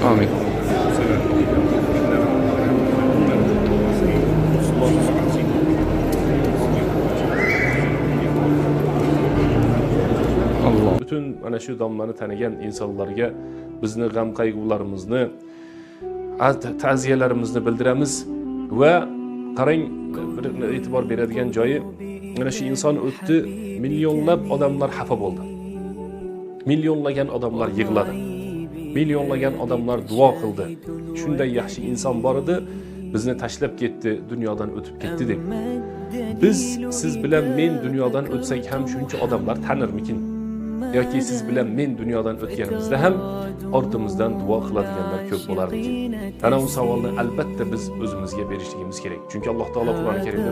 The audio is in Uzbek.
Amin. Bütün ana mana shu domlani tanigan insonlarga bizni g'am qayg'ularimizni ta'ziyalarimizni bildiramiz va qarang bir e'tibor beradigan joyi mana shu inson o'tdi millionlab odamlar xafa bo'ldi. Millionlagan odamlar yig'ladi. Millionlagan odamlar duo qildi shunday yaxshi inson bor edi bizni tashlab ketdi dunyodan o'tib ketdi deb biz siz bilan men dunyodan o'tsak ham shuncha odamlar tanirmikin yoki siz bilan men dunyodan o'tganimizda ham ortimizdan duo qiladiganlar ko'p bo'larmikin ana bu savolni albatta biz o'zimizga berishligimiz kerak. Chunki alloh taolo qur'oni karimda